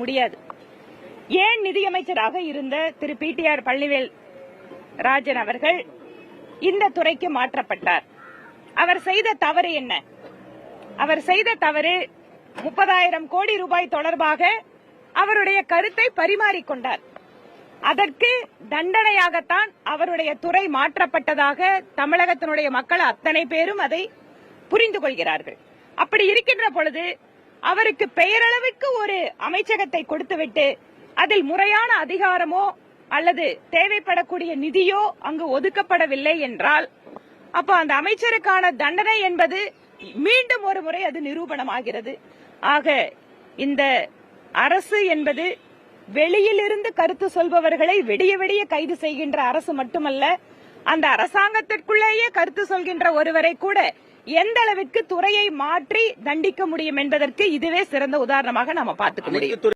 முடியாது. ஏன் நிதியமைச்சராக இருந்த Thiru P T R Palanivel Rajan அவர்கள் இந்த துறைக்கு மாற்றப்பட்டார்? அவர் செய்த தவறு என்ன? அவர் செய்த தவறு முப்பதாயிரம் கோடி ரூபாய் தொடர்பாக அவருடைய கருத்தை பரிமாறிக்கொண்டார் அதற்கு தண்டனையாகத்தான் அவருடைய துறை மாற்றப்பட்டதாக தமிழகத்தினுடைய மக்கள் அத்தனை பேரும் அதை புரிந்து கொள்கிறார்கள். அப்படி இருக்கின்ற பொழுது அவருக்கு பெயரளவிற்கு ஒரு அமைச்சகத்தை கொடுத்துவிட்டு அதில் முறையான அதிகாரமோ அல்லது தேவைப்படக்கூடிய நிதியோ அங்கு ஒதுக்கப்படவில்லை என்றால் அப்போ அந்த அமைச்சருக்கான தண்டனை என்பது மீண்டும் ஒரு முறை அது நிரூபணமாகிறது. ஆக இந்த அரசு என்பது வெளியிலிருந்து கருத்து சொல்பவர்களை விடிய விடிய கைது செய்கின்ற அரசு மட்டுமல்ல அந்த அரசாங்கத்திற்குள்ளேயே கருத்து சொல்கின்ற ஒருவரை கூட எந்த அளவிற்கு துறையை மாற்றி தண்டிக்க முடியும் என்பதற்கு இதுவே சிறந்த உதாரணமாக நாம பார்த்துக்க முடியும்.